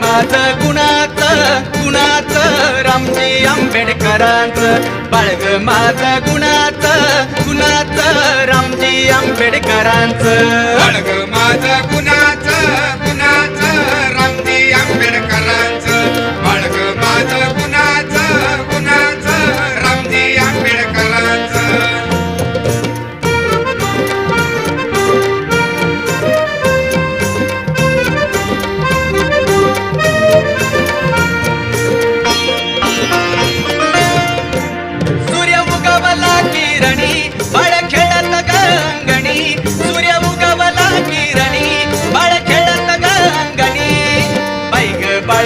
माझ गुणात गुणात रामजी आंबेडकरांच. बाळग माझ गुणात गुणात रामजी आंबेडकरांच. बाळग माझ गुणा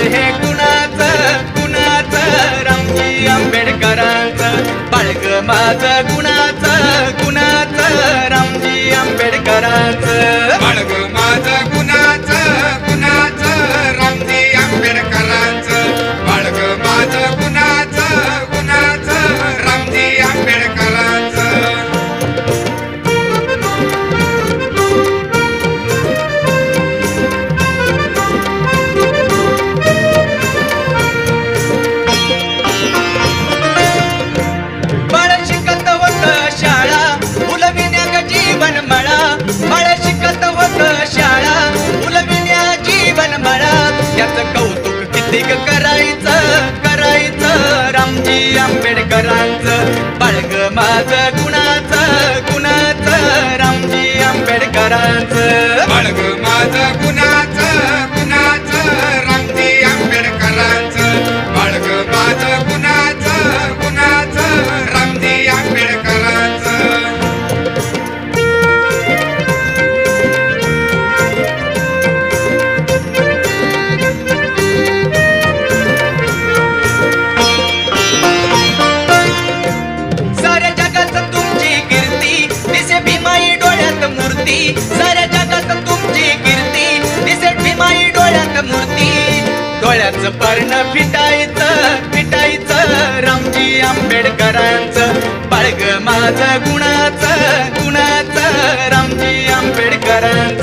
हे कुणाचं कुणाचं? रामजी आंबेडकरांचं. बाळग माझं कुणाचं कुणाचं? करायचं करायचं. रामजी आंबेडकरांचं बाळग माझं त्याच पर्ण फिटायच फिटायच. रामजी आंबेडकरांचं बाळग माझ गुणाच गुणाच. रामजी आंबेडकरांच.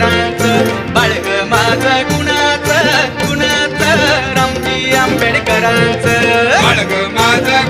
रामच बाळग माझा गुणाच गुणाच रामजी आंबेडकरांच. बाळग माझा